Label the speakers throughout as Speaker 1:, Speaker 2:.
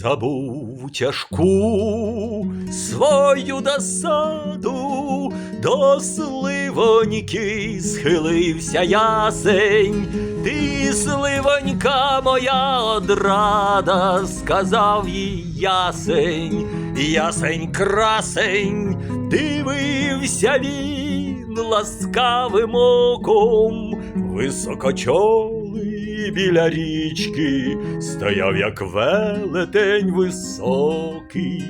Speaker 1: Забув тяжку свою досаду, до сливоньки схилився ясень, ти сливонька моя одрада, сказав їй ясень, ясень красень, дивився він ласкавим оком, високочолий біля річки, стояв як велетень високий,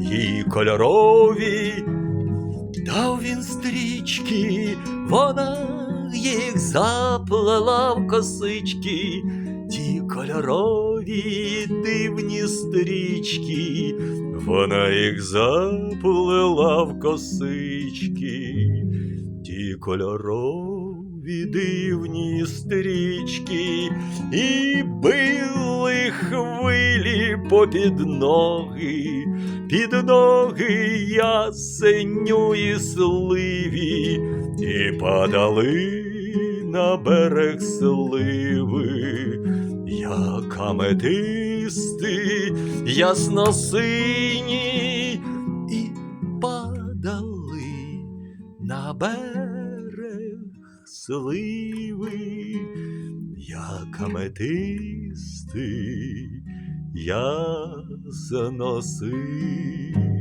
Speaker 1: її кольорові. Дав він стрічки, вона їх заплела в косички, ті кольорові дивні стрічки, вона їх заплела в косички, ті кольорові дивні стрічки, і били хвилі попід ноги, під ноги ясеню і сливі, і падали на берег сливи, як аметисти ясносині, і падали на берег сливи, як аметисти я Ні,